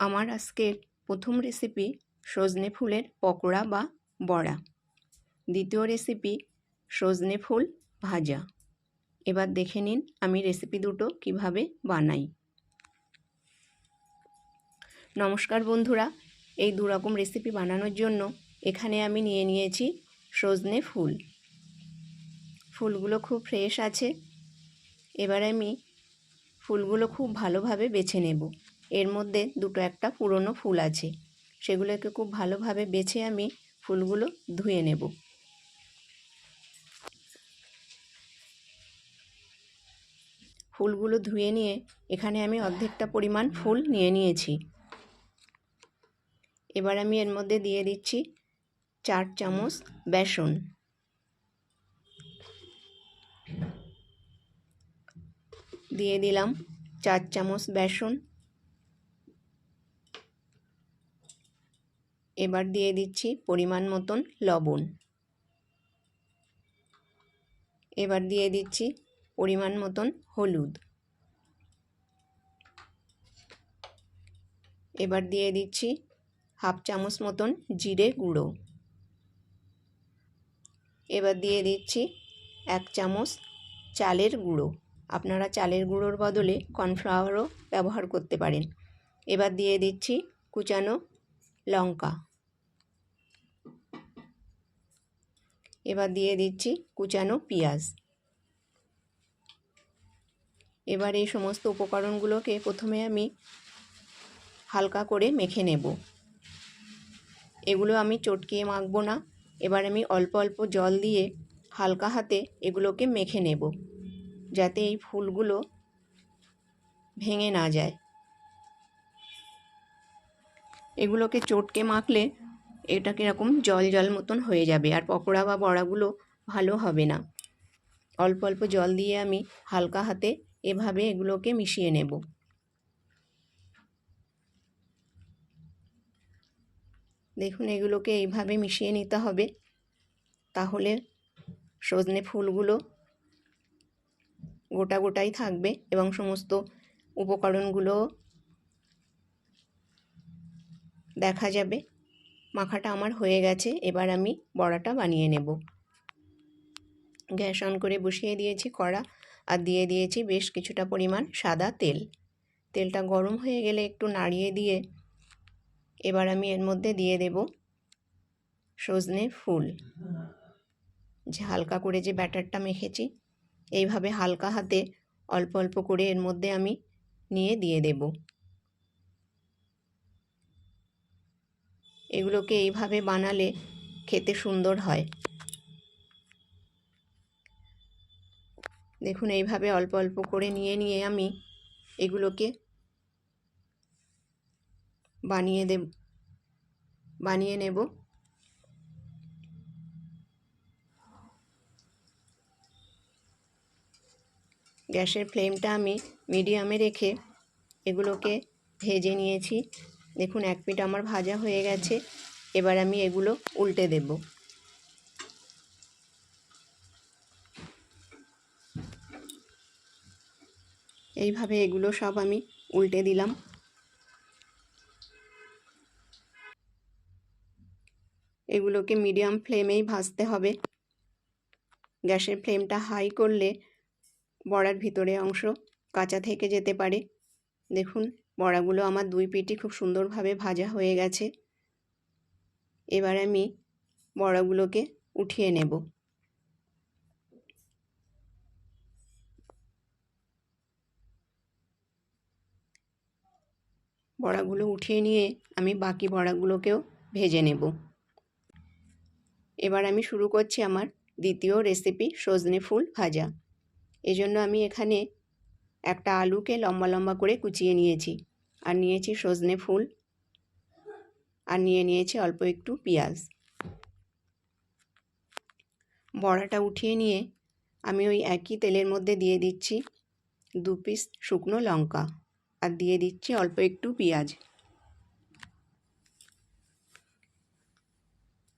আমার আজকের প্রথম রেসিপি সজনে ফুলের পকোড়া বা বড়া। দ্বিতীয় রেসিপি সজনে ফুল ভাজা। এবার দেখে নিন আমি রেসিপি দুটো কীভাবে বানাই। নমস্কার বন্ধুরা, এই দু রকম রেসিপি বানানোর জন্য এখানে আমি নিয়ে নিয়েছি সজনে ফুল। ফুলগুলো খুব ফ্রেশ আছে। এবার আমি ফুলগুলো খুব ভালোভাবে বেছে নেব। এর মধ্যে দুটো একটা পুরনো ফুল আছে। সেগুলোকে খুব ভালোভাবে বেছে আমি ফুলগুলো ধুয়ে নেব। ফুলগুলো ধুয়ে নিয়ে এখানে আমি অর্ধেকটা পরিমাণ ফুল নিয়ে নিয়েছি। এবার আমি এর মধ্যে দিয়ে দিচ্ছি চার চামচ বেসন। দিয়ে দিলাম চার চামচ বেসন। এবার দিয়ে দিচ্ছি পরিমাণ মতন লবণ। এবার দিয়ে দিচ্ছি পরিমাণ মতন হলুদ। এবার দিয়ে দিচ্ছি হাফ চামচ মতন জিরে গুঁড়ো। এবার দিয়ে দিচ্ছি এক চামচ চালের গুঁড়ো। আপনারা চালের গুঁড়োর বদলে কর্নফ্লাওয়ারও ব্যবহার করতে পারেন। এবার দিয়ে দিচ্ছি কুচানো লঙ্কা। এবার দিয়ে দিচ্ছি কুচানো পেঁয়াজ। এবার এই সমস্ত উপকরণগুলোকে প্রথমে আমি হালকা করে মেখে নেব। এগুলো আমি চটকিয়ে মাখবো না। এবার আমি অল্প অল্প জল দিয়ে হালকা হাতে এগুলোকে মেখে নেব, যাতে এই ফুলগুলো ভেঙে না যায়। এগুলোকে চটকে মাখলে এটা কীরকম জল জল মতন হয়ে যাবে আর পকোড়া বা বড়াগুলো ভালো হবে না। অল্প অল্প জল দিয়ে আমি হালকা হাতে এভাবে এগুলোকে মিশিয়ে নেব। দেখুন এগুলোকে এইভাবে মিশিয়ে নিতে হবে। তাহলে সজনে ফুলগুলো গোটা গোটাই থাকবে এবং সমস্ত উপকরণগুলো দেখা যাবে। মাখাটা আমার হয়ে গেছে, এবার আমি বড়াটা বানিয়ে নেব। গ্যাস অন করে বসিয়ে দিয়েছি কড়া আর দিয়ে দিয়েছি বেশ কিছুটা পরিমাণ সাদা তেল। তেলটা গরম হয়ে গেলে একটু নাড়িয়ে দিয়ে এবার আমি এর মধ্যে দিয়ে দেব সজনে ফুল। যে হালকা করে যে ব্যাটারটা মেখেছি, এইভাবে হালকা হাতে অল্প অল্প করে এর মধ্যে আমি নিয়ে দিয়ে দেব। এগুলোকে এইভাবে বানালে খেতে সুন্দর হয়। দেখুন, এইভাবে অল্প অল্প করে নিয়ে নিয়ে আমি এগুলোকে বানিয়ে দেব, বানিয়ে নেব। গ্যাসের ফ্লেমটা আমি মিডিয়ামে রেখে এগুলোকে ভেজে নিয়েছি। দেখুন, এক পিঠ আমার ভাজা হয়ে গেছে। এবার আমি এগুলো উল্টে দেব। এইভাবে এগুলো সব আমি উল্টে দিলাম। এগুলোকে মিডিয়াম ফ্লেমেই ভাজতে হবে। গ্যাসের ফ্লেমটা হাই করলে বড়ার ভিতরে অংশ কাঁচা থেকে যেতে পারে। দেখুন বড়াগুলো আমার দুই পিটি খুব সুন্দরভাবে ভাজা হয়ে গেছে। এবার আমি বড়াগুলোকে উঠিয়ে নেব। বড়াগুলো উঠিয়ে নিয়ে আমি বাকি বড়াগুলোকেও ভেজে নেব। এবার আমি শুরু করছি আমার দ্বিতীয় রেসিপি সজনে ফুল ভাজা। এজন্য আমি এখানে একটা আলুকে লম্বা লম্বা করে কুচিয়ে নিয়েছি। আর নিয়েছি সজনে ফুল। আর নিয়ে নিয়েছি অল্প একটু পেঁয়াজ। বড়াটা উঠিয়ে নিয়ে আমি ওই একই তেলের মধ্যে দিয়ে দিচ্ছি দু পিস শুকনো লঙ্কা। আর দিয়ে দিচ্ছি অল্প একটু পেঁয়াজ।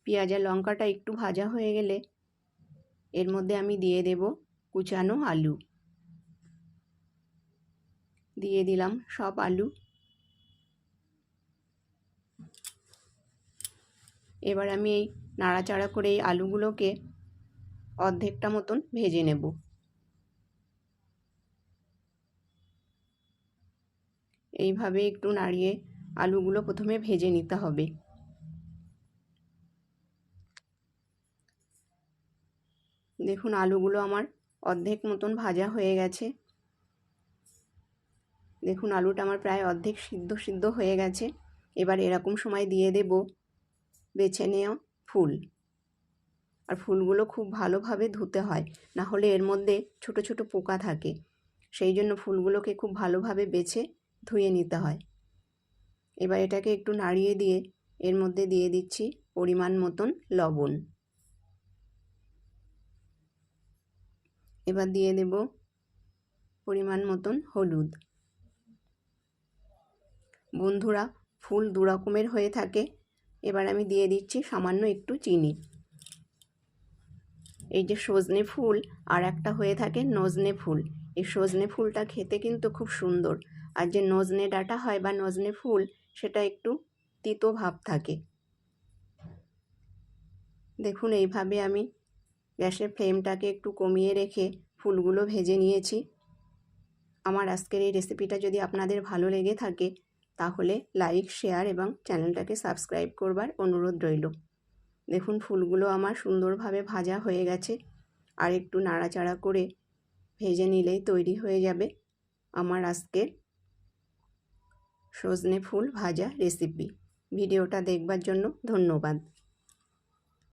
পেঁয়াজ আর লঙ্কাটা একটু ভাজা হয়ে গেলে এর মধ্যে আমি দিয়ে দেব কুচানো আলু। দিয়ে দিলাম সব আলু। এবার আমি এই নাড়াচাড়া করে এই আলুগুলোকে অর্ধেকটা মতন ভেজে নেব। এইভাবে একটু নাড়িয়ে আলুগুলো প্রথমে ভেজে নিতে হবে। দেখুন, আলুগুলো আমার অর্ধেক মতন ভাজা হয়ে গেছে। দেখুন, আলুটা আমার প্রায় অর্ধেক সিদ্ধ সিদ্ধ হয়ে গেছে। এবার এরকম সময় দিয়ে দেব বেছে নেওয়া ফুল। আর ফুলগুলো খুব ভালোভাবে ধুতে হয়, না হলে এর মধ্যে ছোট ছোট পোকা থাকে। সেই জন্য ফুলগুলোকে খুব ভালোভাবে বেছে ধুয়ে নিতে হয়। এবার এটাকে একটু নাড়িয়ে দিয়ে এর মধ্যে দিয়ে দিচ্ছি পরিমাণ মতন লবণ। এবার দিয়ে দেব পরিমাণ মতন হলুদ। বন্ধুরা, ফুল দু রকমের হয়ে থাকে এবার আমি দিয়ে দিচ্ছি সামান্য একটু চিনি। এই যে সজনে ফুল আর একটা হয়ে থাকে নজনে ফুল। এই সজনে ফুলটা খেতে কিন্তু খুব সুন্দর। আর যে নজনে ডাটা হয় বা নজনে ফুল, সেটা একটু তিতো ভাব থাকে। দেখুন, এইভাবে আমি গ্যাসের ফ্লেমটাকে একটু কমিয়ে রেখে ফুলগুলো ভেজে নিয়েছি। আমার আজকের এই রেসিপিটা যদি আপনাদের ভালো লেগে থাকে তাহলে লাইক শেয়ার এবং চ্যানেলটাকে সাবস্ক্রাইব করবার অনুরোধ রইল। দেখুন, ফুলগুলো আমার সুন্দরভাবে ভাজা হয়ে গেছে। আর একটু নাড়াচাড়া করে ভেজে নিলেই তৈরি হয়ে যাবে আমার আজকের সজনে ফুল ভাজা রেসিপি ভিডিওটা দেখবার জন্য ধন্যবাদ।